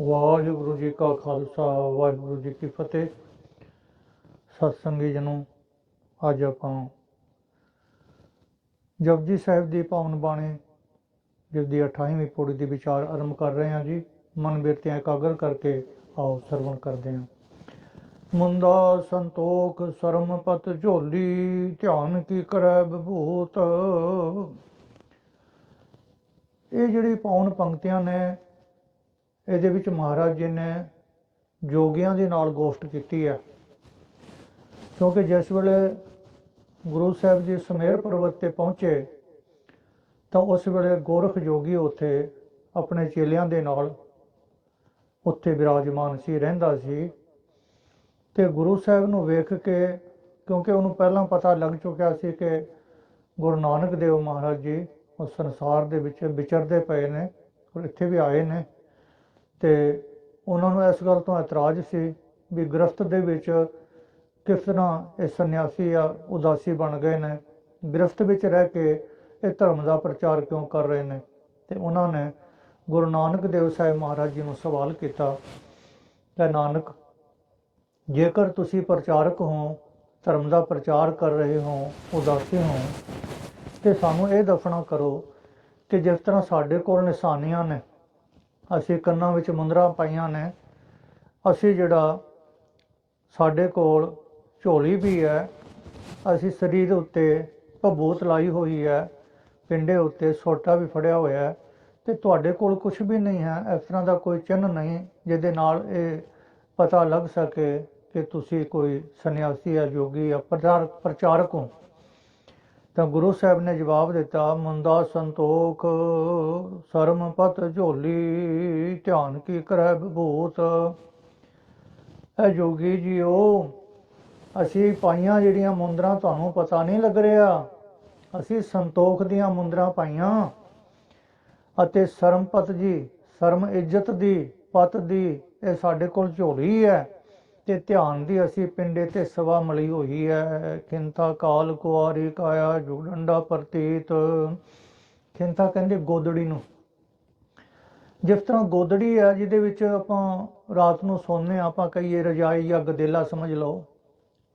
ਵਾਹਿਗੁਰੂ ਜੀ ਕਾ ਖਾਲਸਾ, ਵਾਹਿਗੁਰੂ ਜੀ ਕੀ ਫਤਿਹ। ਸਤਸੰਗੀ ਜਨੋ, ਅੱਜ ਆਪਾਂ ਜਪਜੀ ਸਾਹਿਬ ਦੀ ਪਾਵਨ ਬਾਣੀ ਜਿਸ ਦੀ 28ਵੀਂ ਪੌੜੀ ਦੇ ਵਿਚਾਰ ਆਰੰਭ ਕਰ ਰਹੇ ਹਾਂ ਜੀ। ਮਨ ਬਿਰਤਿਆਂ ਇਕਾਗਰ ਕਰਕੇ ਆਓ ਸਰਵਣ ਕਰਦੇ ਹਾਂ। ਮੁੰਦਾ ਸੰਤੋਖ ਸਰਮਪਤ ਝੋਲੀ, ਧਿਆਨ ਕੀ ਕਰੈ ਵਿਭੂਤ। ਇਹ ਜਿਹੜੀ ਪਾਵਨ ਪੰਕਤੀਆਂ ਨੇ ਇਹਦੇ ਵਿੱਚ ਮਹਾਰਾਜ ਜੀ ਨੇ ਜੋਗੀਆਂ ਦੇ ਨਾਲ ਗੋਸ਼ਟ ਕੀਤੀ ਹੈ ਕਿਉਂਕਿ ਜਿਸ ਵੇਲੇ ਗੁਰੂ ਸਾਹਿਬ ਜੀ ਸਮੇਰ ਪਰਬਤ ਤੇ ਪਹੁੰਚੇ, ਤਾਂ ਉਸ ਵੇਲੇ ਗੋਰਖ ਜੋਗੀ ਉੱਥੇ ਆਪਣੇ ਚੇਲਿਆਂ ਦੇ ਨਾਲ ਉੱਥੇ ਵਿਰਾਜਮਾਨ ਸੀ, ਰਹਿੰਦਾ ਸੀ। ਤੇ ਗੁਰੂ ਸਾਹਿਬ ਨੂੰ ਵੇਖ ਕੇ, ਕਿਉਂਕਿ ਉਹਨੂੰ ਪਹਿਲਾਂ ਪਤਾ ਲੱਗ ਚੁੱਕਿਆ ਸੀ ਕਿ ਗੁਰੂ ਨਾਨਕ ਦੇਵ ਮਹਾਰਾਜ ਜੀ ਉਸ ਸੰਸਾਰ ਦੇ ਵਿੱਚ ਵਿਚਰਦੇ ਪਏ ਨੇ ਔਰ ਇੱਥੇ ਵੀ ਆਏ ਨੇ। ਤੇ ਉਹਨਾਂ ਨੂੰ ਇਸ ਗੱਲ ਤੋਂ ਇਤਰਾਜ਼ ਸੀ ਵੀ ਗ੍ਰਸਤ ਦੇ ਵਿੱਚ ਕਿਸ ਤਰ੍ਹਾਂ ਇਹ ਸੰਨਿਆਸੀ ਆ ਉਦਾਸੀ ਬਣ ਗਏ ਨੇ। ਗ੍ਰਸਤ ਵਿੱਚ ਰਹਿ ਕੇ ਇਹ ਧਰਮ ਦਾ ਪ੍ਰਚਾਰ ਕਿਉਂ ਕਰ ਰਹੇ ਨੇ? ਤੇ ਉਹਨਾਂ ਨੇ ਗੁਰੂ ਨਾਨਕ ਦੇਵ ਸਾਹਿਬ ਮਹਾਰਾਜ ਜੀ ਨੂੰ ਸਵਾਲ ਕੀਤਾ ਕਿ ਨਾਨਕ, ਜੇਕਰ ਤੁਸੀਂ ਪ੍ਰਚਾਰਕ ਹੋ, ਧਰਮ ਦਾ ਪ੍ਰਚਾਰ ਕਰ ਰਹੇ ਹੋ, ਉਦਾਸੀ ਹੋ, ਤੇ ਸਾਨੂੰ ਇਹ ਦੱਸਣਾ ਕਰੋ ਕਿ ਜਿਸ ਤਰ੍ਹਾਂ ਸਾਡੇ ਕੋਲ ਨਿਸ਼ਾਨੀਆਂ ਨੇ ਅਸੀਂ ਕੰਨਾਂ ਵਿੱਚ ਮੁੰਦਰਾਂ ਪਾਈਆਂ ਨੇ। ਅਸੀਂ ਜਿਹੜਾ ਸਾਡੇ ਕੋਲ ਝੋਲੀ ਵੀ ਹੈ, ਅਸੀਂ ਸਰੀਰ ਉੱਤੇ ਭਬੂਤ ਲਾਈ ਹੋਈ ਹੈ, ਪਿੰਡੇ ਉੱਤੇ ਸੋਟਾ ਵੀ ਫੜਿਆ ਹੋਇਆ ਹੈ ਤੇ ਤੁਹਾਡੇ ਕੋਲ ਕੁਝ ਵੀ ਨਹੀਂ ਹੈ, ਇਸ ਤਰ੍ਹਾਂ ਦਾ ਕੋਈ ਚਿੰਨ੍ਹ ਨਹੀਂ ਜਿਹਦੇ ਨਾਲ ਇਹ ਪਤਾ ਲੱਗ ਸਕੇ ਕਿ ਤੁਸੀਂ ਕੋਈ ਸੰਨਿਆਸੀ ਜਾਂ ਯੋਗੀ ਜਾਂ ਪ੍ਰਚਾਰ ਪ੍ਰਚਾਰਕ ਹੋ। ਤਾਂ ਗੁਰੂ ਸਾਹਿਬ ਨੇ ਜਵਾਬ ਦਿੱਤਾ ਮੁੰਦਾ ਸੰਤੋਖ, ਸਰਮ ਪਤ ਝੋਲੀ, ਧਿਆਨ ਕੀ ਕਰੈ ਵਿਭੂਤ? ਇਹ ਜੋਗੀ ਜੀਓ, ਅਸੀਂ ਪਾਈਆਂ ਜਿਹੜੀਆਂ ਮੁੰਦਰਾਂ ਤੁਹਾਨੂੰ ਪਤਾ ਨਹੀਂ ਲੱਗ ਰਿਹਾ, ਅਸੀਂ ਸੰਤੋਖ ਦੀਆਂ ਮੁੰਦਰਾਂ ਪਾਈਆਂ ਅਤੇ ਸਰਮਪਤ ਜੀ, ਸਰਮ ਇੱਜ਼ਤ ਦੀ, ਪਤ ਦੀ, ਇਹ ਸਾਡੇ ਕੋਲ ਝੋਲੀ ਹੈ। ਤੇ ਧਿਆਨ ਦੀ ਅਸੀਂ ਪਿੰਡੇ ਤੇ ਸਵਾ ਮਲੀ ਹੋਈ ਹੈ। ਖਿੰਤਾ ਕਾਲ ਕੁਆਰੀ ਕਾਇਆ ਜੁਗਡੰਡਾ ਪ੍ਰਤੀਤ। ਖਿੰਤਾ ਕਹਿੰਦੇ ਗੋਦੜੀ ਨੂੰ। ਜਿਸ ਤਰ੍ਹਾਂ ਗੋਦੜੀ ਹੈ, ਜਿਹਦੇ ਵਿੱਚ ਆਪਾਂ ਰਾਤ ਨੂੰ ਸੌਂਦੇ ਹਾਂ, ਆਪਾਂ ਕਹੀਏ ਰਜਾਈ ਜਾਂ ਗਦੇਲਾ ਸਮਝ ਲਓ,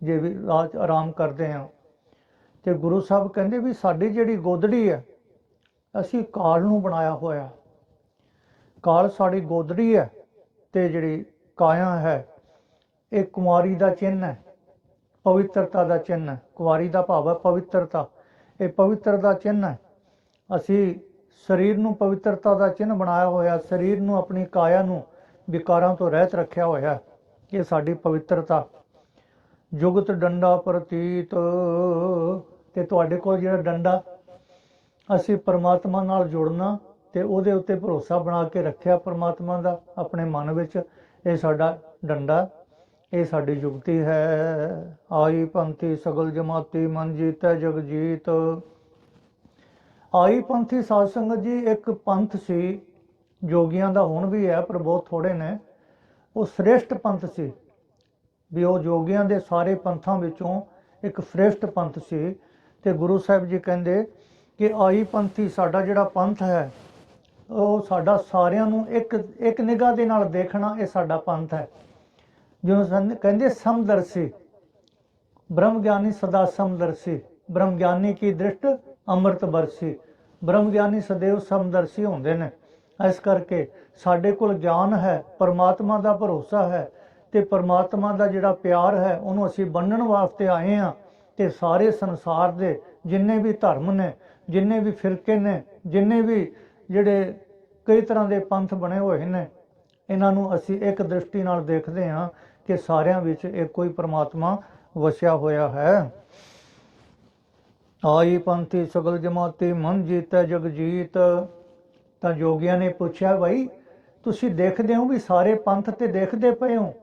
ਜੇ ਵੀ ਰਾਤ ਆਰਾਮ ਕਰਦੇ ਹਾਂ। ਤੇ ਗੁਰੂ ਸਾਹਿਬ ਕਹਿੰਦੇ ਵੀ ਸਾਡੀ ਜਿਹੜੀ ਗੋਦੜੀ ਹੈ, ਅਸੀਂ ਕਾਲ ਨੂੰ ਬਣਾਇਆ ਹੋਇਆ। ਕਾਲ ਸਾਡੀ ਗੋਦੜੀ ਹੈ ਤੇ ਜਿਹੜੀ ਕਾਇਆ ਹੈ ਇਹ ਕੁਮਾਰੀ ਦਾ ਚਿੰਨ ਹੈ, ਪਵਿੱਤਰਤਾ ਦਾ ਚਿੰਨ ਹੈ, ਕੁਵਾਰੀ ਦਾ ਭਾਵ ਹੈ ਪਵਿੱਤਰਤਾ। ਇਹ ਪਵਿੱਤਰ ਦਾ ਚਿੰਨ ਹੈ। ਅਸੀਂ ਸਰੀਰ ਨੂੰ ਪਵਿੱਤਰਤਾ ਦਾ ਚਿੰਨ ਬਣਾਇਆ ਹੋਇਆ, ਸਰੀਰ ਨੂੰ ਆਪਣੀ ਕਾਇਆ ਨੂੰ ਵਿਕਾਰਾਂ ਤੋਂ ਰਹਿਤ ਰੱਖਿਆ ਹੋਇਆ ਇਹ ਸਾਡੀ ਪਵਿੱਤਰਤਾ। ਜੁਗਤ ਡੰਡਾ ਪ੍ਰਤੀਤ ਤੇ ਤੁਹਾਡੇ ਕੋਲ ਜਿਹੜਾ ਡੰਡਾ, ਅਸੀਂ ਪਰਮਾਤਮਾ ਨਾਲ ਜੁੜਨਾ ਤੇ ਉਹਦੇ ਉੱਤੇ ਭਰੋਸਾ ਬਣਾ ਕੇ ਰੱਖਿਆ ਪਰਮਾਤਮਾ ਦਾ, ਆਪਣੇ ਮਨ ਵਿੱਚ। ਇਹ ਸਾਡਾ ਡੰਡਾ ਇਹ ਸਾਡੀ ਯੁਕਤੀ ਹੈ। ਆਈ ਪੰਥੀ ਸਗਲ ਜਮਾਤੀ, ਮਨ ਜੀਤੈ ਜਗ ਜੀਤ। ਆਈ ਪੰਥੀ ਸਾਧ ਸੰਗਤ ਜੀ, ਇੱਕ ਪੰਥ ਸੀ। ਜੋਗੀਆਂ ਦਾ ਹੁਣ ਵੀ ਹੈ, ਪਰ ਬਹੁਤ ਥੋੜੇ ਨੇ। ਉਹ ਸ੍ਰੇਸ਼ਟ ਪੰਥ ਸੀ। ਵੀ ਉਹ ਜੋਗੀਆਂ ਦੇ ਸਾਰੇ ਪੰਥਾਂ ਵਿੱਚੋਂ ਇੱਕ ਸ੍ਰੇਸ਼ਟ ਪੰਥ ਸੀ। ਤੇ ਗੁਰੂ ਸਾਹਿਬ ਜੀ ਕਹਿੰਦੇ ਕਿ ਆਈ ਪੰਥੀ ਸਾਡਾ ਜਿਹੜਾ ਪੰਥ ਹੈ, ਉਹ ਸਾਡਾ ਸਾਰਿਆਂ ਨੂੰ ਇੱਕ ਇੱਕ ਨਿਗਾਹ ਦੇ ਨਾਲ ਦੇਖਣਾ ਇਹ ਸਾਡਾ ਪੰਥ ਹੈ। ਜਿਹਨੂੰ ਸੰਨ- ਕਹਿੰਦੇ ਸਮਦਰਸੀ ਬ੍ਰਹਮ ਗਿਆਨੀ ਸਦਾ ਸਮਦਰਸੀ ਬ੍ਰਹਮ ਗਿਆਨੀ ਕੀ ਦ੍ਰਿਸ਼ਟ ਅੰਮ੍ਰਿਤ ਬਰਸੀ ਬ੍ਰਹਮ ਗਿਆਨੀ ਸਦੇਵ ਸਮਦਰਸੀ ਹੁੰਦੇ ਨੇ। ਇਸ ਕਰਕੇ ਸਾਡੇ ਕੋਲ ਗਿਆਨ ਹੈ, ਪਰਮਾਤਮਾ ਦਾ ਭਰੋਸਾ ਹੈ ਤੇ ਪਰਮਾਤਮਾ ਦਾ ਜਿਹੜਾ ਪਿਆਰ ਹੈ, ਉਹਨੂੰ ਅਸੀਂ ਬੰਨਣ ਵਾਸਤੇ ਆਏ ਆ ਤੇ ਸਾਰੇ ਸੰਸਾਰ ਦੇ ਜਿੰਨੇ ਵੀ ਧਰਮ ਨੇ, ਜਿੰਨੇ ਵੀ ਫਿਰਕੇ ਨੇ, ਜਿੰਨੇ ਵੀ ਜਿਹੜੇ ਕਈ ਤਰ੍ਹਾਂ ਦੇ ਪੰਥ ਬਣੇ ਹੋਏ ਨੇ, ਇਹਨਾਂ ਨੂੰ ਅਸੀਂ ਇੱਕ ਦ੍ਰਿਸ਼ਟੀ ਨਾਲ ਦੇਖਦੇ ਹਾਂ ਕਿ ਸਾਰਿਆਂ ਵਿੱਚ ਇੱਕੋ ਹੀ ਪ੍ਰਮਾਤਮਾ ਵਸਿਆ ਹੋਇਆ ਹੈ। ਆਈ ਪੰਥੀ ਸਗਲ ਜਮਾਤੀ, ਮਨ ਜੀਤੈ, ਜਗ ਜੀਤ। ਤਾਂ ਜੋਗੀਆਂ ਨੇ ਪੁੱਛਿਆ ਭਾਈ ਤੁਸੀਂ ਦੇਖਦੇ ਹੋ ਵੀ ਸਾਰੇ ਪੰਥ ਤੇ ਦੇਖਦੇ ਪਏ ਹੋ,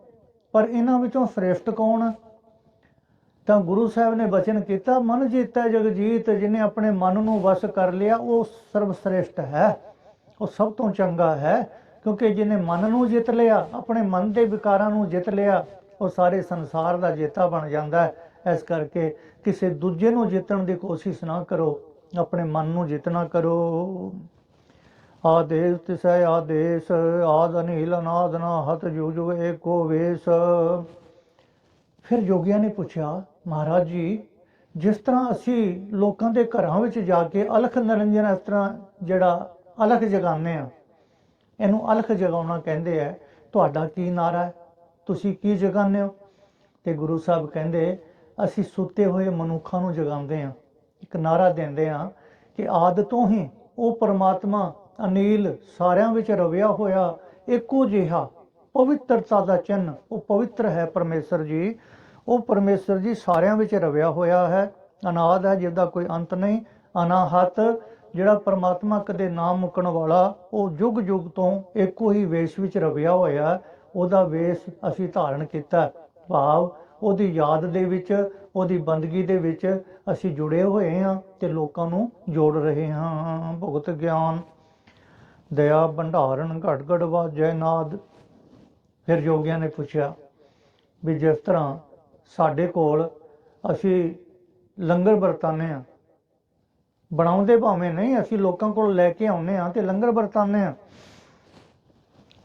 ਪਰ ਇਹਨਾਂ ਵਿੱਚੋਂ ਸ੍ਰੇਸ਼ਟ ਕੌਣ ਹੈ ਤਾਂ ਗੁਰੂ ਸਾਹਿਬ ਨੇ ਬਚਨ ਕੀਤਾ, ਮਨ ਜੀਤੈ ਜਗਜੀਤ ਜਿਹਨੇ ਆਪਣੇ ਮਨ ਨੂੰ ਵਸ ਕਰ ਲਿਆ, ਉਹ ਸਰਵ ਸ੍ਰੇਸ਼ਟ ਹੈ। ਉਹ ਸਭ ਤੋਂ ਚੰਗਾ ਹੈ। ਕਿਉਂਕਿ ਜਿਹਨੇ ਮਨ ਨੂੰ ਜਿੱਤ ਲਿਆ, ਆਪਣੇ ਮਨ ਦੇ ਵਿਕਾਰਾਂ ਨੂੰ ਜਿੱਤ ਲਿਆ, ਉਹ ਸਾਰੇ ਸੰਸਾਰ ਦਾ ਜੇਤਾ ਬਣ ਜਾਂਦਾ ਹੈ। ਇਸ ਕਰਕੇ ਕਿਸੇ ਦੂਜੇ ਨੂੰ ਜਿੱਤਣ ਦੀ ਕੋਸ਼ਿਸ਼ ਨਾ ਕਰੋ, ਆਪਣੇ ਮਨ ਨੂੰ ਜਿੱਤਣਾ ਕਰੋ। ਆਦੇਸ ਤਿਸੈ ਆਦੇਸ, ਆਦ ਅਨੀਲ ਅਨਾਦ ਨਾਹਤ ਜੁਗ ਜੁਗ ਏਕੋ ਵੇਸ। ਫਿਰ ਜੋਗੀਆਂ ਨੇ ਪੁੱਛਿਆ, ਮਹਾਰਾਜ ਜੀ, ਜਿਸ ਤਰ੍ਹਾਂ ਅਸੀਂ ਲੋਕਾਂ ਦੇ ਘਰਾਂ ਵਿੱਚ ਜਾ ਕੇ ਅਲਖ ਨਿਰੰਜਨ ਇਸ ਤਰ੍ਹਾਂ ਜਿਹੜਾ ਅਲਖ ਜਗਾਉਂਦੇ ਆ ਇਹਨੂੰ ਅਲਖ ਜਗਾਉਣਾ ਕਹਿੰਦੇ ਆ, ਤੁਹਾਡਾ ਕੀ ਨਾਰਾ ਹੈ? ਤੁਸੀਂ ਕੀ ਜਗਾਉਂਦੇ ਹੋ? ਤੇ ਗੁਰੂ ਸਾਹਿਬ ਕਹਿੰਦੇ, ਅਸੀਂ ਸੁੱਤੇ ਹੋਏ ਮਨੁੱਖਾਂ ਨੂੰ ਜਗਾਉਂਦੇ ਆ ਇੱਕ ਨਾਰਾ ਦਿੰਦੇ ਆ ਕਿ ਆਦ ਤੋਂ ਹੀ ਉਹ ਪਰਮਾਤਮਾ ਅਨੀਲ ਸਾਰਿਆਂ ਵਿੱਚ ਰਵਿਆ ਹੋਇਆ, ਇੱਕੋ ਜਿਹਾ ਪਵਿੱਤਰਤਾ ਦਾ ਚਿੰਨ ਉਹ ਪਵਿੱਤਰ ਹੈ ਪਰਮੇਸ਼ਰ ਜੀ। ਉਹ ਪਰਮੇਸ਼ਰ ਜੀ ਸਾਰਿਆਂ ਵਿੱਚ ਰਵਿਆ ਹੋਇਆ ਹੈ। ਅਨਾਦ ਹੈ, ਜਿਹਦਾ ਕੋਈ ਅੰਤ ਨਹੀਂ। ਅਨਾਹਤ ਜਿਹੜਾ ਪਰਮਾਤਮਾ ਕਦੇ ਨਾ ਮੁੱਕਣ ਵਾਲਾ, ਉਹ ਯੁੱਗ ਯੁੱਗ ਤੋਂ ਇੱਕੋ ਹੀ ਵੇਸ਼ ਵਿੱਚ ਰਵਿਆ ਹੋਇਆ ਉਹਦਾ ਵੇਸ਼ ਅਸੀਂ ਧਾਰਨ ਕੀਤਾ ਭਾਵ ਉਹਦੀ ਯਾਦ ਦੇ ਵਿੱਚ, ਉਹਦੀ ਬੰਦਗੀ ਦੇ ਵਿੱਚ ਅਸੀਂ ਜੁੜੇ ਹੋਏ ਹਾਂ ਤੇ ਲੋਕਾਂ ਨੂੰ ਜੋੜ ਰਹੇ ਹਾਂ। ਭਗਤ ਗਿਆਨ, ਦਇਆ ਭੰਡਾਰਨ ਘਟ ਘਟ ਵਾਜੈ ਨਾਦ। ਫਿਰ ਜੋਗੀਆਂ ਨੇ ਪੁੱਛਿਆ ਵੀ ਜਿਸ ਤਰ੍ਹਾਂ ਸਾਡੇ ਕੋਲ ਅਸੀਂ ਲੰਗਰ ਵਰਤਾਨੇ ਆ ਬਣਾਉਂਦੇ ਭਾਵੇਂ ਨਹੀਂ, ਅਸੀਂ ਲੋਕਾਂ ਕੋਲ ਲੈ ਕੇ ਆਉਨੇ ਆ ਤੇ ਲੰਗਰ ਵਰਤਾਉਂਦੇ ਆ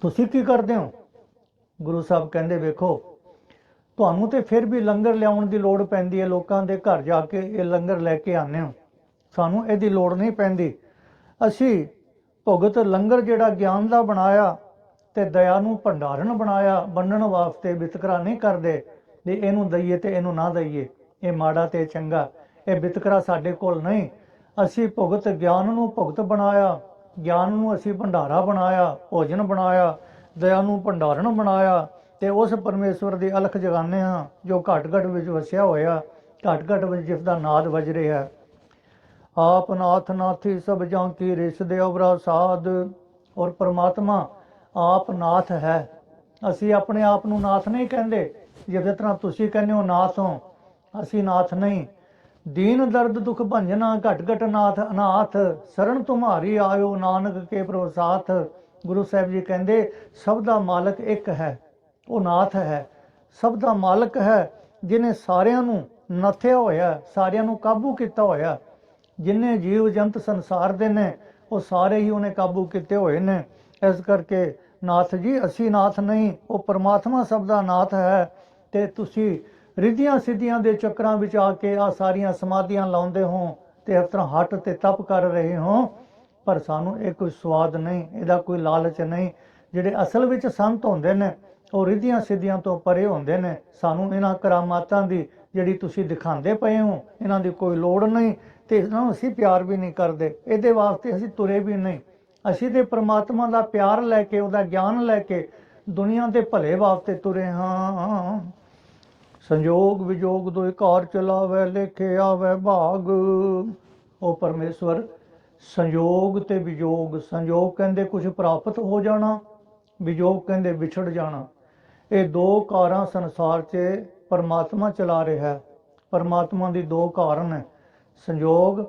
ਤੁਸੀਂ ਕੀ ਕਰਦੇ ਹੋ? ਗੁਰੂ ਸਾਹਿਬ ਕਹਿੰਦੇ, ਵੇਖੋ, ਤੁਹਾਨੂੰ ਤੇ ਫਿਰ ਵੀ ਲੰਗਰ ਲਿਆਉਣ ਦੀ ਲੋੜ ਪੈਂਦੀ ਹੈ, ਲੋਕਾਂ ਦੇ ਘਰ ਜਾ ਕੇ ਇਹ ਲੰਗਰ ਲੈ ਕੇ ਆਉਂਦੇ ਹੋ। ਸਾਨੂੰ ਇਹਦੀ ਲੋੜ ਨਹੀਂ ਪੈਂਦੀ। ਅਸੀਂ ਭੁਗਤ ਲੰਗਰ ਜਿਹੜਾ ਗਿਆਨ ਦਾ ਬਣਾਇਆ ਤੇ ਦਇਆ ਨੂੰ ਭੰਡਾਰਨ ਬਣਾਇਆ ਬੰਨਣ ਵਾਸਤੇ ਵਿਤਕਰਾ ਨਹੀਂ ਕਰਦੇ। ਵੀ ਇਹਨੂੰ ਦਈਏ ਤੇ ਇਹਨੂੰ ਨਾ ਦਈਏ। ਇਹ ਮਾੜਾ ਤੇ ਚੰਗਾ। ਇਹ ਵਿਤਕਰਾ ਸਾਡੇ ਕੋਲ ਨਹੀਂ। ਅਸੀਂ ਭੁਗਤ ਗਿਆਨ ਨੂੰ ਭੁਗਤ ਬਣਾਇਆ, ਗਿਆਨ ਨੂੰ ਅਸੀਂ ਭੰਡਾਰਾ ਬਣਾਇਆ, ਭੋਜਨ ਬਣਾਇਆ, ਦਇਆ ਨੂੰ ਭੰਡਾਰਨ ਬਣਾਇਆ ਤੇ ਉਸ ਪਰਮੇਸ਼ਵਰ ਦੀ ਅਲਖ ਜਗਾਨੇ ਹਾਂ, ਜੋ ਘਟ ਘਟ ਵਿੱਚ ਵਸਿਆ ਹੋਇਆ ਘਟ ਘਟ ਵਿੱਚ ਜਿਸ ਦਾ ਨਾਦ ਵਜ ਰਿਹਾ ਹੈ। ਆਪ ਨਾਥ ਨਾਥੀ ਸਭ ਜਾਂ ਕੀ ਰਿਸ ਦੇ ਅਵਰਾ ਸਾਧ, ਔਰ ਪਰਮਾਤਮਾ ਆਪ ਨਾਥ ਹੈ। ਅਸੀਂ ਆਪਣੇ ਆਪ ਨੂੰ ਨਾਥ ਨਹੀਂ ਕਹਿੰਦੇ ਜਿਸ ਤਰ੍ਹਾਂ ਤੁਸੀਂ ਕਹਿੰਦੇ ਹੋ ਨਾਥ ਹੋ, ਅਸੀਂ ਨਾਥ ਨਹੀਂ। ਦੀਨ ਦਰਦ ਦੁਖ ਭੰਜਨਾ ਘਟ ਘਟ ਨਾਥ ਅਨਾਥ, ਸਰਨ ਤੁਮਾਰੀ ਆਇਓ ਨਾਨਕ ਕੇ ਪ੍ਰਸਾਥ। ਗੁਰੂ ਸਾਹਿਬ ਜੀ ਕਹਿੰਦੇ, ਸਭ ਦਾ ਮਾਲਕ ਇੱਕ ਹੈ, ਉਹ ਨਾਥ ਹੈ। ਸਭ ਦਾ ਮਾਲਕ ਹੈ ਜਿਨੇ ਸਾਰਿਆਂ ਨੂੰ ਨਥਿਆ ਹੋਇਆ, ਸਾਰਿਆਂ ਨੂੰ ਕਾਬੂ ਕੀਤਾ ਹੋਇਆ। ਜਿੰਨੇ ਜੀਵ ਜੰਤ ਸੰਸਾਰ ਦੇ ਨੇ, ਉਹ ਸਾਰੇ ਹੀ ਉਹਨੇ ਕਾਬੂ ਕੀਤੇ ਹੋਏ ਨੇ। ਇਸ ਕਰਕੇ ਨਾਥ ਜੀ, ਅਸੀਂ ਨਾਥ ਨਹੀਂ, ਉਹ ਪਰਮਾਤਮਾ ਸਭ ਦਾ ਨਾਥ ਹੈ। ਤੇ ਤੁਸੀਂ ਰਿੱਧੀਆਂ ਸਿੱਧੀਆਂ ਦੇ ਚੱਕਰਾਂ ਵਿੱਚ ਆ ਕੇ ਆ ਸਾਰੀਆਂ ਸਮਾਧੀਆਂ ਲਾਉਂਦੇ ਹੋ ਤੇ ਇਸ ਤਰ੍ਹਾਂ ਹੱਟ ਤੇ ਤਪ ਕਰ ਰਹੇ ਹੋ, ਪਰ ਸਾਨੂੰ ਇਹ ਕੋਈ ਸਵਾਦ ਨਹੀਂ, ਇਹਦਾ ਕੋਈ ਲਾਲਚ ਨਹੀਂ। ਜਿਹੜੇ ਅਸਲ ਵਿੱਚ ਸੰਤ ਹੁੰਦੇ ਨੇ, ਉਹ ਰਿੱਧੀਆਂ ਸਿੱਧੀਆਂ ਤੋਂ ਪਰੇ ਹੁੰਦੇ ਨੇ। ਸਾਨੂੰ ਇਹਨਾਂ ਕਰਾਮਾਤਾਂ ਦੀ ਜਿਹੜੀ ਤੁਸੀਂ ਦਿਖਾਉਂਦੇ ਪਏ ਹੋ, ਇਹਨਾਂ ਦੀ ਕੋਈ ਲੋੜ ਨਹੀਂ ਤੇ ਇਹਨਾਂ ਨੂੰ ਅਸੀਂ ਪਿਆਰ ਵੀ ਨਹੀਂ ਕਰਦੇ। ਇਹਦੇ ਵਾਸਤੇ ਅਸੀਂ ਤੁਰੇ ਵੀ ਨਹੀਂ। ਅਸੀਂ ਤੇ ਪ੍ਰਮਾਤਮਾ ਦਾ ਪਿਆਰ ਲੈ ਕੇ, ਉਹਦਾ ਗਿਆਨ ਲੈ ਕੇ ਦੁਨੀਆ ਦੇ ਭਲੇ ਵਾਸਤੇ ਤੁਰੇ ਹਾਂ। ਸੰਜੋਗ ਵਿਜੋਗ ਦੋ ਘਰ ਚਲਾਵੇ, ਲੇਖੇ ਆਵੇ ਭਾਗ। ਉਹ ਪਰਮੇਸ਼ਵਰ ਸੰਯੋਗ ਤੇ ਵਿਜੋਗ। ਸੰਯੋਗ ਕਹਿੰਦੇ ਕੁਝ ਪ੍ਰਾਪਤ ਹੋ ਜਾਣਾ, ਵਿਜੋਗ ਕਹਿੰਦੇ ਵਿਛੜ ਜਾਣਾ। ਇਹ ਦੋ ਕਾਰਾਂ ਸੰਸਾਰ 'ਚ ਪਰਮਾਤਮਾ ਚਲਾ ਰਿਹਾ ਹੈ। ਪਰਮਾਤਮਾ ਦੀ ਦੋ ਕਾਰਨ ਹੈ। ਸੰਯੋਗ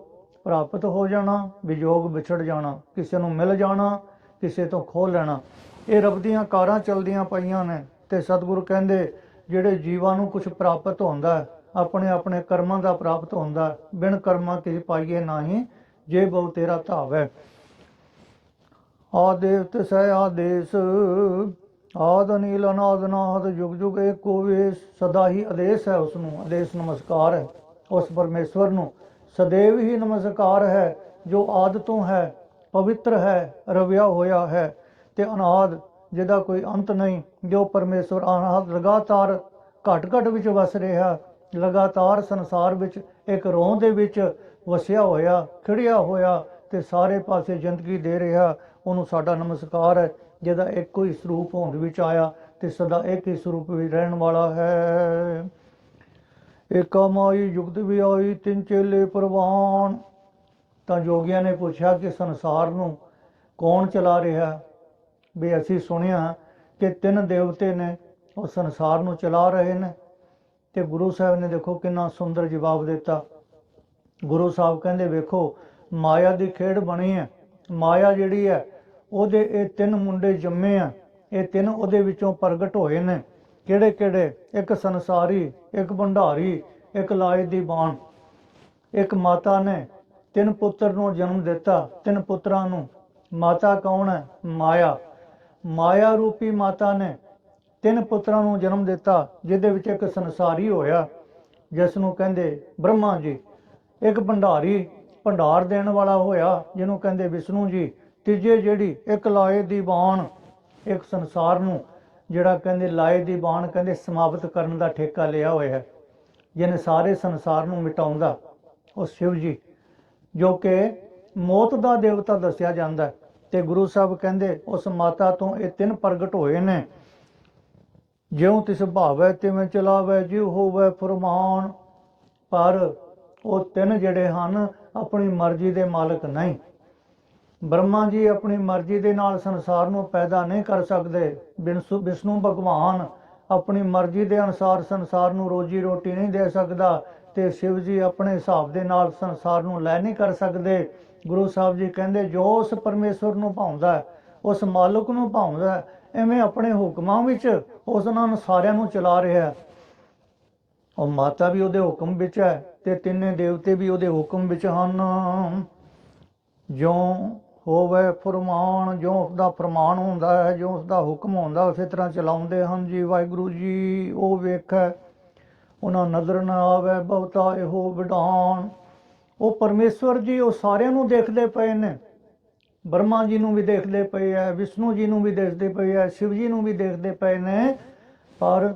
ਪ੍ਰਾਪਤ ਹੋ ਜਾਣਾ, ਵਿਜੋਗ ਵਿਛੜ ਜਾਣਾ। ਕਿਸੇ ਨੂੰ ਮਿਲ ਜਾਣਾ, ਕਿਸੇ ਤੋਂ ਖੋਹ ਲੈਣਾ। ਇਹ ਰੱਬ ਦੀਆਂ ਕਾਰਾਂ ਚਲਦੀਆਂ ਪਈਆਂ ਨੇ ਤੇ ਸਤਿਗੁਰੂ ਕਹਿੰਦੇ ਜਿਹੜੇ ਜੀਵਾਂ ਨੂੰ ਕੁਝ ਪ੍ਰਾਪਤ ਹੁੰਦਾ ਹੈ, ਆਪਣੇ ਆਪਣੇ ਕਰਮਾਂ ਦਾ ਪ੍ਰਾਪਤ ਹੁੰਦਾ ਬਿਨ ਕਰਮਾਂ ਕੀ ਪਾਈਏ ਨਾਹੀ ਜੇ ਬਹੁ ਤੇਰਾ ਧਾਵ ਹੈ। ਆਦੇਵ ਸਹਿ ਆਦੇਸ ਆਦ ਅਨੀਲ ਅਨਾਦ ਨਾਦ ਜੁਗ ਜੁਗ ਏਕੋ ਵੇ ਸਦਾ ਹੀ ਆਦੇਸ਼ ਹੈ ਉਸ ਨੂੰ ਆਦੇਸ਼ ਨਮਸਕਾਰ ਹੈ ਉਸ ਪਰਮੇਸ਼ਵਰ ਨੂੰ। ਸਦੇਵ ਹੀ ਨਮਸਕਾਰ ਹੈ ਜੋ ਆਦ ਤੋਂ ਹੈ ਪਵਿੱਤਰ ਹੈ ਰਵਿਆ ਹੋਇਆ ਹੈ ਤੇ ਅਨਾਦ ਜਿਹਦਾ ਕੋਈ ਅੰਤ ਨਹੀਂ, ਜੋ ਪਰਮੇਸ਼ਵਰ ਅਨਾਦ ਲਗਾਤਾਰ ਘਟ ਘਟ ਵਿੱਚ ਵਸ ਰਿਹਾ, ਲਗਾਤਾਰ ਸੰਸਾਰ ਵਿੱਚ ਇੱਕ ਰੋਹ ਦੇ ਵਿੱਚ ਵਸਿਆ ਹੋਇਆ, ਖਿੜਿਆ ਹੋਇਆ ਤੇ ਸਾਰੇ ਪਾਸੇ ਜ਼ਿੰਦਗੀ ਦੇ ਰਿਹਾ, ਉਹਨੂੰ ਸਾਡਾ ਨਮਸਕਾਰ ਹੈ, ਜਿਹਦਾ ਇੱਕੋ ਹੀ ਸਰੂਪ ਹੋਂਦ ਵਿੱਚ ਆਇਆ ਤੇ ਸਦਾ ਇੱਕ ਹੀ ਸਰੂਪ ਵਿੱਚ ਰਹਿਣ ਵਾਲਾ ਹੈ। ਏਕਾ ਮਾਈ ਯੁਗਤ ਵੀ ਆਈ ਤਿੰਨ ਚੇਲੇ ਪ੍ਰਵਾਨ। ਤਾਂ ਜੋਗੀਆਂ ਨੇ ਪੁੱਛਿਆ ਕਿ ਸੰਸਾਰ ਨੂੰ ਕੌਣ ਚਲਾ ਰਿਹਾ? ਵੀ ਅਸੀਂ ਸੁਣਿਆ ਕਿ ਤਿੰਨ ਦੇਵਤੇ ਨੇ ਉਹ ਸੰਸਾਰ ਨੂੰ ਚਲਾ ਰਹੇ ਨੇ। ਤੇ ਗੁਰੂ ਸਾਹਿਬ ਨੇ ਦੇਖੋ ਕਿੰਨਾ ਸੁੰਦਰ ਜਵਾਬ ਦਿੱਤਾ। ਗੁਰੂ ਸਾਹਿਬ ਕਹਿੰਦੇ, ਵੇਖੋ, ਮਾਇਆ ਦੀ ਖੇਡ ਬਣੀ ਹੈ। ਮਾਇਆ ਜਿਹੜੀ ਹੈ, ਉਹਦੇ ਇਹ ਤਿੰਨ ਮੁੰਡੇ ਜੰਮੇ ਆ। ਇਹ ਤਿੰਨ ਉਹਦੇ ਵਿੱਚੋਂ ਪ੍ਰਗਟ ਹੋਏ ਨੇ। ਕਿਹੜੇ ਕਿਹੜੇ ਇੱਕ ਸੰਸਾਰੀ, ਇੱਕ ਭੰਡਾਰੀ, ਇੱਕ ਲਾਏ ਦੀ ਬਾਣ। ਇੱਕ ਮਾਤਾ ਨੇ ਤਿੰਨ ਪੁੱਤਰ ਨੂੰ ਜਨਮ ਦਿੱਤਾ, ਤਿੰਨ ਪੁੱਤਰਾਂ ਨੂੰ। ਮਾਤਾ ਕੌਣ ਹੈ? ਮਾਇਆ। ਮਾਇਆ ਰੂਪੀ ਮਾਤਾ ਨੇ ਤਿੰਨ ਪੁੱਤਰਾਂ ਨੂੰ ਜਨਮ ਦਿੱਤਾ, ਜਿਹਦੇ ਵਿੱਚ ਇੱਕ ਸੰਸਾਰੀ ਹੋਇਆ, ਜਿਸ ਨੂੰ ਕਹਿੰਦੇ ਬ੍ਰਹਮਾ ਜੀ। ਇੱਕ ਭੰਡਾਰੀ ਭੰਡਾਰ ਦੇਣ ਵਾਲਾ ਹੋਇਆ, ਜਿਹਨੂੰ ਕਹਿੰਦੇ ਵਿਸ਼ਨੂੰ ਜੀ। ਤੀਜੇ ਜਿਹੜੀ ਇੱਕ ਲਾਏ ਦੀ ਬਾਣ, ਇੱਕ ਸੰਸਾਰ ਨੂੰ, ਜਿਹੜਾ ਕਹਿੰਦੇ ਲਾਏ ਦੀ ਬਾਣ ਕਹਿੰਦੇ ਸਮਾਪਤ ਕਰਨ ਦਾ ਠੇਕਾ ਲਿਆ ਹੋਇਆ ਹੈ, ਜਿਹਨੇ ਸਾਰੇ ਸੰਸਾਰ ਨੂੰ ਮਿਟਾਉਂਦਾ, ਉਹ ਸ਼ਿਵ ਜੀ, ਜੋ ਕਿ ਮੌਤ ਦਾ ਦੇਵਤਾ ਦੱਸਿਆ ਜਾਂਦਾ ਹੈ। ਤੇ ਗੁਰੂ ਸਾਹਿਬ ਕਹਿੰਦੇ, ਉਸ ਮਾਤਾ ਤੋਂ ਇਹ ਤਿੰਨ ਪ੍ਰਗਟ ਹੋਏ ਨੇ। ਜਿਉਂ ਤਿਸ ਭਾਵੈ, ਤਿਵੇਂ ਚਲਾਵੇ, ਜਿਉ ਹੋਵੇ ਫਰਮਾਨ। ਪਰ ਉਹ ਤਿੰਨ ਜਿਹੜੇ ਹਨ, ਆਪਣੀ ਮਰਜ਼ੀ ਦੇ ਮਾਲਕ ਨਹੀਂ। ਬ੍ਰਹਮਾ ਜੀ ਆਪਣੀ ਮਰਜ਼ੀ ਦੇ ਨਾਲ ਸੰਸਾਰ ਨੂੰ ਪੈਦਾ ਨਹੀਂ ਕਰ ਸਕਦੇ। ਬਿਨਸੂ- ਵਿਸ਼ਨੂੰ ਭਗਵਾਨ ਆਪਣੀ ਮਰਜ਼ੀ ਦੇ ਅਨੁਸਾਰ ਸੰਸਾਰ ਨੂੰ ਰੋਜੀ ਰੋਟੀ ਨਹੀਂ ਦੇ ਸਕਦਾ ਤੇ ਸ਼ਿਵ ਜੀ ਆਪਣੇ ਹਿਸਾਬ ਦੇ ਨਾਲ ਸੰਸਾਰ ਨੂੰ ਲੈ ਨਹੀਂ ਕਰ ਸਕਦੇ। ਗੁਰੂ ਸਾਹਿਬ ਜੀ ਕਹਿੰਦੇ ਜੋ ਉਸ ਪਰਮੇਸ਼ਵਰ ਨੂੰ ਭਾਉਂਦਾ ਉਸ ਮਾਲਕ ਨੂੰ ਭਾਉਂਦਾ ਹੈ, ਐਵੇਂ ਆਪਣੇ ਹੁਕਮਾਂ ਵਿੱਚ ਉਸ ਨਾਲ ਸਾਰਿਆਂ ਨੂੰ ਚਲਾ ਰਿਹਾ ਉਹ ਮਾਤਾ ਵੀ ਉਹਦੇ ਹੁਕਮ ਵਿੱਚ ਹੈ ਤੇ ਤਿੰਨੇ ਦੇਵਤੇ ਵੀ ਉਹਦੇ ਹੁਕਮ ਵਿੱਚ ਹਨ। ਜੋ ਹੋਵੇ ਫਰਮਾਨ ਜੋ ਉਸਦਾ ਫਰਮਾਨ ਹੁੰਦਾ ਹੈ ਜੋ ਉਸਦਾ ਹੁਕਮ ਹੁੰਦਾ ਉਸੇ ਤਰ੍ਹਾਂ ਚਲਾਉਂਦੇ ਹਨ ਜੀ ਵਾਹਿਗੁਰੂ ਜੀ। ਉਹ ਵੇਖੈ ਉਹਨਾਂ ਨਜ਼ਰ ਨਾ ਆਵੇ ਬਹੁਤਾ ਇਹੋ ਵਿਡਾਨ ਉਹ ਪਰਮੇਸ਼ਵਰ ਜੀ, ਉਹ ਸਾਰਿਆਂ ਨੂੰ ਦੇਖਦੇ ਪਏ ਨੇ। ਬ੍ਰਹਮਾ ਜੀ ਨੂੰ ਵੀ ਦੇਖਦੇ ਪਏ ਐ ਵਿਸ਼ਨੂੰ ਜੀ ਨੂੰ ਵੀ ਦੇਖਦੇ ਪਏ ਐ ਸ਼ਿਵ ਜੀ ਨੂੰ ਵੀ ਦੇਖਦੇ ਪਏ ਨੇ। ਪਰ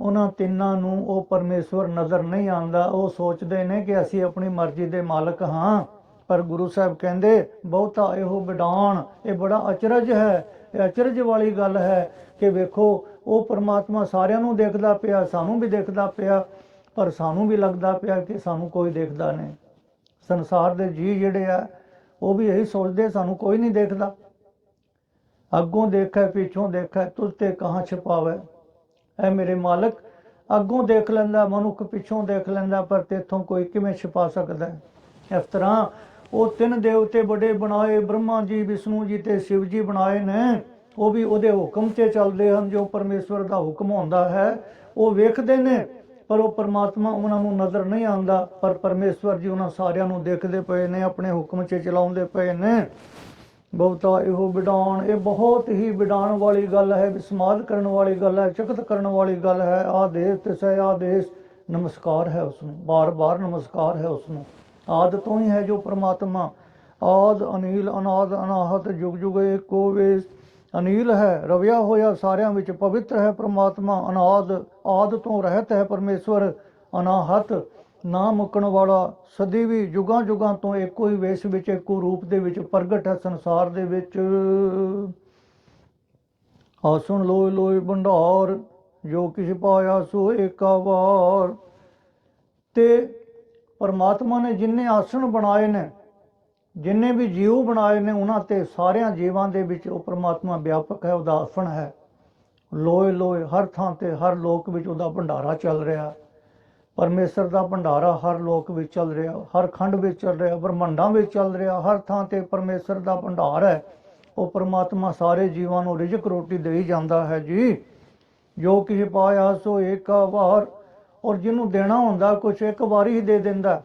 ਉਹਨਾਂ ਤਿੰਨਾਂ ਨੂੰ ਉਹ ਪਰਮੇਸ਼ਵਰ ਨਜ਼ਰ ਨਹੀਂ ਆਉਂਦਾ। ਉਹ ਸੋਚਦੇ ਨੇ ਕਿ ਅਸੀਂ ਆਪਣੀ ਮਰਜ਼ੀ ਦੇ ਮਾਲਕ ਹਾਂ। ਪਰ ਗੁਰੂ ਸਾਹਿਬ ਕਹਿੰਦੇ, ਬਹੁਤਾ ਇਹੋ ਵਿਡਾਨ ਇਹ ਬੜਾ ਅਚਰਜ ਹੈ। ਇਹ ਅਚਰਜ ਵਾਲੀ ਗੱਲ ਹੈ ਕਿ ਵੇਖੋ, ਉਹ ਪਰਮਾਤਮਾ ਸਾਰਿਆਂ ਨੂੰ ਦੇਖਦਾ ਪਿਆ, ਸਾਨੂੰ ਵੀ ਦੇਖਦਾ ਪਿਆ, ਪਰ ਸਾਨੂੰ ਵੀ ਲੱਗਦਾ ਪਿਆ ਕਿ ਸਾਨੂੰ ਕੋਈ ਦੇਖਦਾ ਨਹੀਂ। ਸੰਸਾਰ ਦੇ ਜੀ ਜਿਹੜੇ ਆ, ਉਹ ਵੀ ਇਹੀ ਸੋਚਦੇ, ਸਾਨੂੰ ਕੋਈ ਨਹੀਂ ਦੇਖਦਾ। ਅੱਗੋਂ ਦੇਖੈ, ਪਿੱਛੋਂ ਦੇਖੈ ਤੁਝ ਤੇ ਕਹਾਂ ਛਪਾਵੇ? ਐ ਮੇਰੇ ਮਾਲਕ, ਅੱਗੋਂ ਦੇਖ ਲੈਂਦਾ, ਮਨੁੱਖ ਪਿੱਛੋਂ ਦੇਖ ਲੈਂਦਾ, ਪਰ ਤੇਥੋਂ ਕੋਈ ਕਿਵੇਂ ਛਪਾ ਸਕਦਾ ਇਸ ਤਰ੍ਹਾਂ ਉਹ ਤਿੰਨ ਦੇਵਤੇ ਬੜੇ ਬਣਾਏ, ਬ੍ਰਹਮਾ ਜੀ, ਵਿਸ਼ਨੂੰ ਜੀ ਤੇ ਸ਼ਿਵ ਜੀ ਬਣਾਏ ਨੇ। ਉਹ ਵੀ ਉਹਦੇ ਹੁਕਮ ਤੇ ਚੱਲਦੇ ਹਨ, ਜੋ ਪਰਮੇਸ਼ਵਰ ਦਾ ਹੁਕਮ ਹੁੰਦਾ ਹੈ, ਉਹ ਵੇਖਦੇ ਨੇ। ਪਰ ਉਹ ਪਰਮਾਤਮਾ ਉਹਨਾਂ ਨੂੰ ਨਜ਼ਰ ਨਹੀਂ ਆਉਂਦਾ, ਪਰ ਪਰਮੇਸ਼ਵਰ ਜੀ ਉਹਨਾਂ ਸਾਰਿਆਂ ਨੂੰ ਦੇਖਦੇ ਪਏ ਨੇ, ਆਪਣੇ ਹੁਕਮ 'ਚ ਚਲਾਉਂਦੇ ਪਏ ਨੇ। ਬਹੁਤਾ ਇਹੋ ਵਿਡਾਉਣ ਇਹ ਬਹੁਤ ਹੀ ਵਿਡਾਉਣ ਵਾਲੀ ਗੱਲ ਹੈ, ਵਿਸਮਾਦ ਕਰਨ ਵਾਲੀ ਗੱਲ ਹੈ, ਚਕਤ ਕਰਨ ਵਾਲੀ ਗੱਲ ਹੈ। ਆਦੇਸ਼ ਤੇ ਸਹਿ ਆਦੇਸ਼, ਨਮਸਕਾਰ ਹੈ ਉਸ ਨੂੰ ਬਾਰ-ਬਾਰ ਨਮਸਕਾਰ ਹੈ ਉਸ ਨੂੰ ਆਦ ਤੋਂ ਹੀ ਹੈ ਜੋ ਪ੍ਰਮਾਤਮਾ, ਆਦ, ਅਨੀਲ, ਅਨਾਦ, ਅਨਾਹਤ ਜੁਗ ਜੁਗ ਏਕੋ ਵੇਸ ਅਨੀਲ ਹੈ, ਰਵਿਆ ਹੋਇਆ ਸਾਰਿਆਂ ਵਿੱਚ ਪਵਿੱਤਰ ਹੈ ਪ੍ਰਮਾਤਮਾ, ਅਨਾਦ, ਆਦ ਤੋਂ ਰਹਿਤ ਹੈ ਪਰਮੇਸ਼ਵਰ, ਅਨਾਹਤ ਨਾ ਮੁੱਕਣ ਵਾਲਾ, ਸਦੀ ਵੀ ਜੁਗਾਂ ਜੁਗਾਂ ਤੋਂ ਇੱਕੋ ਹੀ ਵੇਸ਼ ਵਿੱਚ, ਇੱਕੋ ਰੂਪ ਦੇ ਵਿੱਚ ਪ੍ਰਗਟ ਹੈ ਸੰਸਾਰ ਦੇ ਵਿੱਚ। ਆਸਣ ਲੋਏ ਲੋਏ ਭੰਡਾਰ, ਜੋ ਕਿਛ ਪਾਇਆ ਸੋ ਏਕਾ ਵਾਰ। ਤੇ ਪਰਮਾਤਮਾ ਨੇ ਜਿੰਨੇ ਆਸਣ ਬਣਾਏ ਨੇ ਜਿੰਨੇ ਵੀ ਜੀਵ ਬਣਾਏ ਨੇ, ਉਹਨਾਂ ਤੇ ਸਾਰਿਆਂ ਜੀਵਾਂ ਦੇ ਵਿੱਚ ਉਹ ਪਰਮਾਤਮਾ ਵਿਆਪਕ ਹੈ, ਉਹਦਾ ਆਸਣ ਹੈ। ਲੋਏ ਲੋਏ, ਹਰ ਥਾਂ ਤੇ ਹਰ ਲੋਕ ਵਿੱਚ ਉਹਦਾ ਭੰਡਾਰਾ ਚੱਲ ਰਿਹਾ। ਪਰਮੇਸ਼ਰ ਦਾ ਭੰਡਾਰਾ ਹਰ ਲੋਕ ਵਿੱਚ ਚੱਲ ਰਿਹਾ, ਹਰ ਖੰਡ ਵਿੱਚ ਚੱਲ ਰਿਹਾ, ਬ੍ਰਹਮੰਡਾਂ ਵਿੱਚ ਚੱਲ ਰਿਹਾ, ਹਰ ਥਾਂ ਤੇ ਪਰਮੇਸ਼ਰ ਦਾ ਭੰਡਾਰ ਹੈ। ਉਹ ਪਰਮਾਤਮਾ ਸਾਰੇ ਜੀਵਾਂ ਨੂੰ ਰਿਜ਼ਕ ਰੋਟੀ ਦੇਈ ਜਾਂਦਾ ਹੈ ਜੀ। ਜੋ ਕਿਸੇ ਪਾਇਆ ਸੋ ਏਕਾ ਵਾਰ, ਔਰ ਜਿਹਨੂੰ ਦੇਣਾ ਹੁੰਦਾ ਕੁਛ ਇੱਕ ਵਾਰੀ ਹੀ ਦੇ ਦਿੰਦਾ।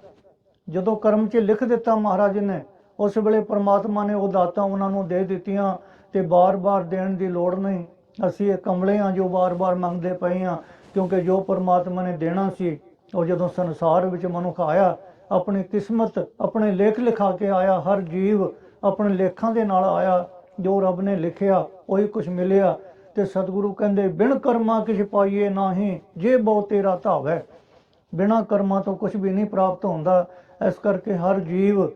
ਜਦੋਂ ਕਰਮ 'ਚ ਲਿਖ ਦਿੱਤਾ ਮਹਾਰਾਜ ਨੇ ਉਸ ਵੇਲੇ ਪਰਮਾਤਮਾ ਨੇ ਉਹ ਦਾਤਾਂ ਉਹਨਾਂ ਨੂੰ ਦੇ ਦਿੱਤੀਆਂ ਤੇ ਬਾਰ-ਬਾਰ ਦੇਣ ਦੀ ਲੋੜ ਨਹੀਂ। ਅਸੀਂ ਇਹ ਕਮਲੇ ਹਾਂ ਜੋ ਬਾਰ-ਬਾਰ ਮੰਗਦੇ ਪਏ ਹਾਂ, ਕਿਉਂਕਿ ਜੋ ਪਰਮਾਤਮਾ ਨੇ ਦੇਣਾ ਸੀ, ਉਹ ਜਦੋਂ ਸੰਸਾਰ ਵਿੱਚ ਮਨੁੱਖ ਆਇਆ, ਆਪਣੀ ਕਿਸਮਤ, ਆਪਣੇ ਲੇਖ ਲਿਖਾ ਕੇ ਆਇਆ, ਹਰ ਜੀਵ ਆਪਣੇ ਲੇਖਾਂ ਦੇ ਨਾਲ ਆਇਆ, ਜੋ ਰੱਬ ਨੇ ਲਿਖਿਆ, ਉਹੀ ਕੁਝ ਮਿਲਿਆ। ਤੇ ਸਤਿਗੁਰੂ ਕਹਿੰਦੇ, ਬਿਨ ਕਰਮਾ ਕਿਛ ਪਾਈਏ ਨਾਹੀ, ਜੇ ਬਹੁ ਤੇਰਾ ਧਾਵੈ। ਬਿਨਾ ਕਰਮਾਂ ਤੋਂ ਕੁਝ ਵੀ ਨਹੀਂ ਪ੍ਰਾਪਤ ਹੁੰਦਾ। ਇਸ ਕਰਕੇ ਹਰ ਜੀਵ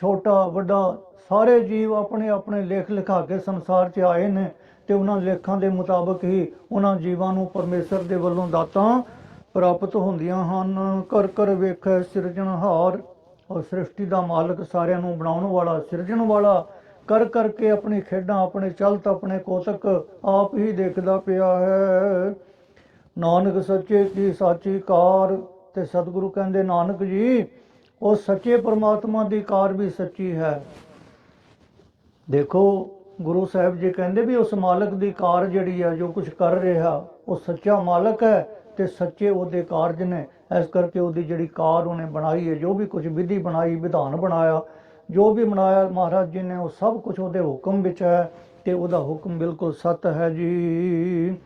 ਛੋਟਾ, ਵੱਡਾ, ਸਾਰੇ ਜੀਵ ਆਪਣੇ ਆਪਣੇ ਲੇਖ ਲਿਖਾ ਕੇ ਸੰਸਾਰ 'ਚ ਆਏ ਨੇ ਤੇ ਉਹਨਾਂ ਲੇਖਾਂ ਦੇ ਮੁਤਾਬਕ ਹੀ ਉਹਨਾਂ ਜੀਵਾਂ ਨੂੰ ਪਰਮੇਸ਼ਰ ਦੇ ਵੱਲੋਂ ਦਾਤਾਂ ਪ੍ਰਾਪਤ ਹੁੰਦੀਆਂ ਹਨ। ਕਰ ਕਰ ਵੇਖੈ ਸਿਰਜਣਹਾਰ ਔਰ ਸ੍ਰਿਸ਼ਟੀ ਦਾ ਮਾਲਕ ਸਾਰਿਆਂ ਨੂੰ ਬਣਾਉਣ ਵਾਲਾ, ਸਿਰਜਣ ਵਾਲਾ। ਕਰ ਕਰਕੇ ਆਪਣੀ ਖੇਡਾਂ, ਆਪਣੇ ਚਲਤ, ਆਪਣੇ ਕੋਤਕ ਆਪ ਹੀ ਦੇਖਦਾ ਪਿਆ ਹੈ। ਨਾਨਕ ਸੱਚੇ ਕੀ ਸਾਚੀ ਕਾਰ, ਤੇ ਸਤਿਗੁਰੂ ਕਹਿੰਦੇ, ਨਾਨਕ ਜੀ ਉਹ ਸੱਚੇ ਪਰਮਾਤਮਾ ਦੀ ਕਾਰ ਵੀ ਸੱਚੀ ਹੈ। ਦੇਖੋ, ਗੁਰੂ ਸਾਹਿਬ ਜੀ ਕਹਿੰਦੇ ਵੀ ਉਸ ਮਾਲਕ ਦੀ ਕਾਰ ਜਿਹੜੀ ਆ, ਜੋ ਕੁਝ ਕਰ ਰਿਹਾ, ਉਹ ਸੱਚਾ ਮਾਲਕ ਹੈ ਤੇ ਸੱਚੇ ਉਹਦੇ ਕਾਰਜ ਨੇ। ਇਸ ਕਰਕੇ ਉਹਦੀ ਜਿਹੜੀ ਕਾਰ ਉਹਨੇ ਬਣਾਈ ਹੈ, ਜੋ ਵੀ ਕੁਝ ਵਿਧੀ ਬਣਾਈ, ਵਿਧਾਨ ਬਣਾਇਆ, ਜੋ ਵੀ ਬਣਾਇਆ, ਮਹਾਰਾਜ ਜੀ ਨੇ ਉਹ ਸਭ ਕੁਝ ਉਹਦੇ ਹੁਕਮ ਵਿੱਚ ਹੈ ਤੇ ਉਹਦਾ ਹੁਕਮ ਬਿਲਕੁਲ ਸਤ ਹੈ ਜੀ।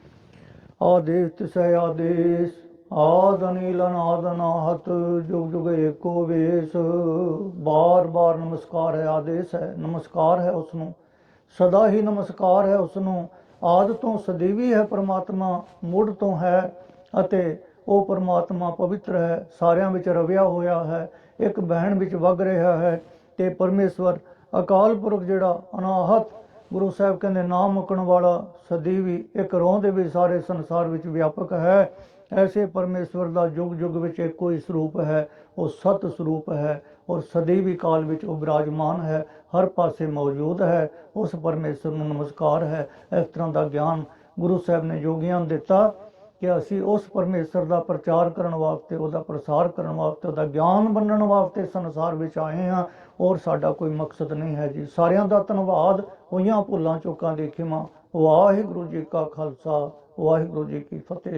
ਆਦੇਸ਼ ਸਹਿ ਆਦੇਸ਼। ਆਦ ਅਨੀਲ ਅਨਾਹਤ ਜੁਗ ਜੁਗ ਏਕੋ ਵੇਸ। ਬਾਰ ਬਾਰ ਨਮਸਕਾਰ ਹੈ ਆਦੇਸ਼ ਹੈ, ਨਮਸਕਾਰ ਹੈ ਉਸ ਨੂੰ ਸਦਾ ਹੀ ਨਮਸਕਾਰ ਹੈ ਉਸ ਨੂੰ ਆਦ ਤੋਂ ਸਦੀਵੀ ਹੈ ਪ੍ਰਮਾਤਮਾ ਮੁੱਢ ਤੋਂ ਹੈ ਅਤੇ ਉਹ ਪ੍ਰਮਾਤਮਾ ਪਵਿੱਤਰ ਹੈ, ਸਾਰਿਆਂ ਵਿੱਚ ਰਵਿਆ ਹੋਇਆ ਹੈ, ਇੱਕ ਬਹਿਣ ਵਿੱਚ ਵਗ ਰਿਹਾ ਹੈ ਤੇ ਪਰਮੇਸ਼ਵਰ ਅਕਾਲ ਪੁਰਖ ਜਿਹੜਾ ਅਨਾਹਤ ਗੁਰੂ ਸਾਹਿਬ ਕਹਿੰਦੇ, ਨਾਮ ਮੁਕਣ ਵਾਲਾ ਸਦੀਵੀ ਇੱਕ ਰੋਹ ਦੇ ਵੀ ਸਾਰੇ ਸੰਸਾਰ ਵਿੱਚ ਵਿਆਪਕ ਹੈ। ਐਸੇ ਪਰਮੇਸ਼ਵਰ ਦਾ ਯੁੱਗ ਯੁੱਗ ਵਿੱਚ ਇੱਕੋ ਹੀ ਸਰੂਪ ਹੈ, ਉਹ ਸਤ ਸਰੂਪ ਹੈ ਔਰ ਸਦੀਵੀ ਕਾਲ ਵਿੱਚ ਉਹ ਵਿਰਾਜਮਾਨ ਹੈ, ਹਰ ਪਾਸੇ ਮੌਜੂਦ ਹੈ, ਉਸ ਪਰਮੇਸ਼ਵਰ ਨੂੰ ਨਮਸਕਾਰ ਹੈ। ਇਸ ਤਰ੍ਹਾਂ ਦਾ ਗਿਆਨ ਗੁਰੂ ਸਾਹਿਬ ਨੇ ਯੋਗੀਆਂ ਨੂੰ ਦਿੱਤਾ ਕਿ ਅਸੀਂ ਉਸ ਪਰਮੇਸ਼ਰ ਦਾ ਪ੍ਰਚਾਰ ਕਰਨ ਵਾਸਤੇ, ਉਹਦਾ ਪ੍ਰਸਾਰ ਕਰਨ ਵਾਸਤੇ, ਉਹਦਾ ਗਿਆਨ ਵੰਡਣ ਵਾਸਤੇ ਸੰਸਾਰ ਵਿੱਚ ਆਏ ਹਾਂ। ਔਰ ਸਾਡਾ ਕੋਈ ਮਕਸਦ ਨਹੀਂ ਹੈ ਜੀ। ਸਾਰਿਆਂ ਦਾ ਧੰਨਵਾਦ। ਹੋਈਆਂ ਭੁੱਲਾਂ ਚੁੱਕਾਂ ਦੇ ਖਿਮਾ ਵਾਹਿਗੁਰੂ ਜੀ ਕਾ ਖਾਲਸਾ। ਵਾਹਿਗੁਰੂ ਜੀ ਕੀ ਫਤਿਹ।